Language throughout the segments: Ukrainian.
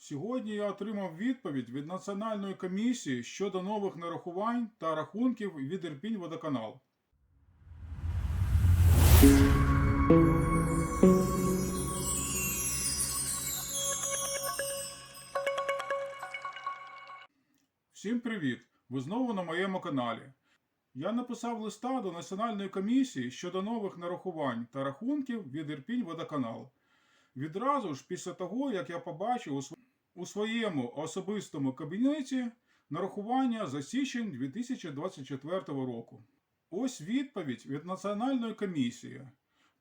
Сьогодні я отримав відповідь від Національної комісії щодо нових нарахувань та рахунків від Ірпінь Водоканал. Всім привіт! Ви знову на моєму каналі. Я написав листа до Національної комісії щодо нових нарахувань та рахунків від Ірпінь Водоканал. Відразу ж після того, як я побачив у, у своєму особистому кабінеті нарахування за січень 2024 року. Ось відповідь від Національної комісії.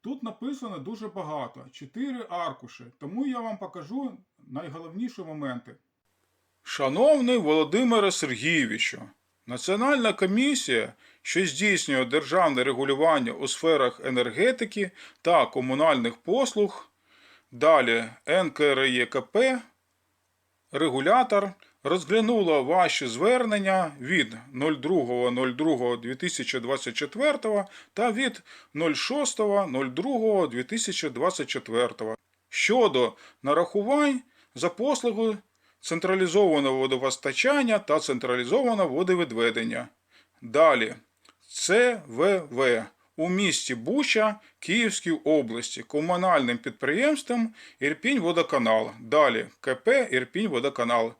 Тут написано дуже багато, 4 аркуші, тому я вам покажу найголовніші моменти. Шановний Володимире Сергійовичу, Національна комісія, що здійснює державне регулювання у сферах енергетики та комунальних послуг, далі НКРЄКП, регулятор, розглянула ваші звернення від 02.02.2024 та від 06.02.2024 щодо нарахувань за послугу централізованого водопостачання та централізованого водовідведення. Далі. ЦВВ у місті Буча Київській області комунальним підприємством Ірпінь Водоканал. Далі КП Ірпінь Водоканал.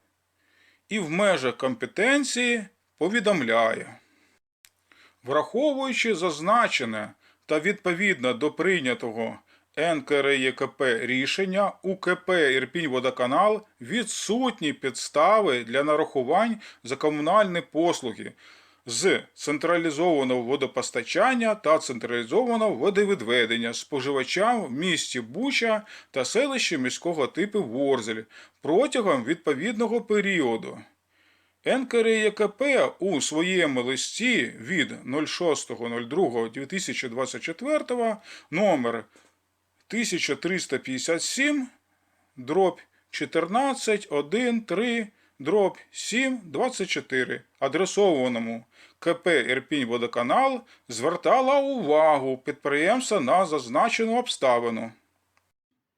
І в межах компетенції повідомляє. Враховуючи зазначене та відповідно до прийнятого НКРЄКП рішення УКП Ірпінь-Водоканал відсутні підстави для нарахувань за комунальні послуги з централізованого водопостачання та централізованого водовідведення споживачам в місті Буча та селищі міського типу Ворзель протягом відповідного періоду. НКРЄКП у своєму листі від 06.02.2024 номер 1357 дробь 14 1 3 дробь 7 24 адресованому КП Ірпінь Водоканал звертала увагу підприємства на зазначену обставину.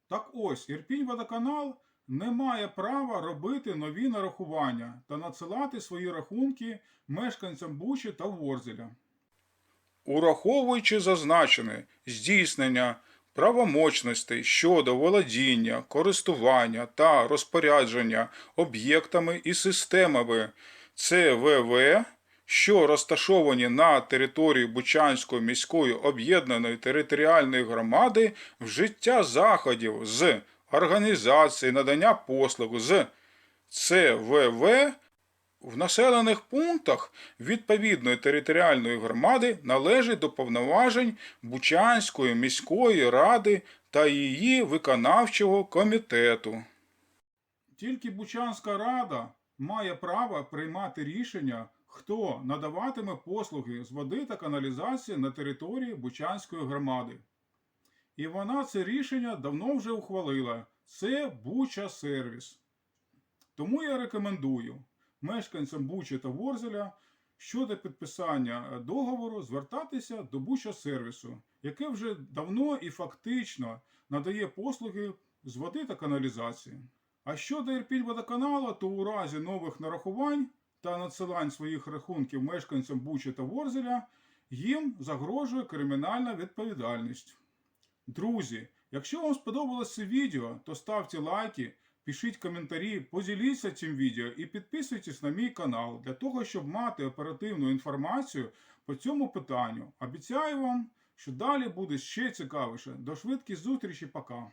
Так ось, Ірпінь Водоканал не має права робити нові нарахування та надсилати свої рахунки мешканцям Бучі та Ворзеля. Ураховуючи зазначене здійснення правомочностей щодо володіння, користування та розпорядження об'єктами і системами. ЦВВ, що розташовані на території Бучанської міської об'єднаної територіальної громади, вжиття заходів з організації надання послуг з ЦВВ в населених пунктах відповідної територіальної громади належить до повноважень Бучанської міської ради та її виконавчого комітету. Тільки Бучанська рада має право приймати рішення, хто надаватиме послуги з води та каналізації на території Бучанської громади. І вона це рішення давно вже ухвалила. Це Буча Сервіс. Тому я рекомендую мешканцям Бучі та Ворзеля щодо підписання е, договору звертатися до Буча сервісу, яке вже давно і фактично надає послуги з води та каналізації. А щодо Ірпінь водоканалу, то у разі нових нарахувань та надсилань своїх рахунків мешканцям Бучі та Ворзеля їм загрожує кримінальна відповідальність. Друзі, якщо вам сподобалось це відео, то ставте лайки, пишіть коментарі, поділіться цим відео і підписуйтесь на мій канал для того, щоб мати оперативну інформацію по цьому питанню. Обіцяю вам, що далі буде ще цікавіше. До швидких зустрічі, пока!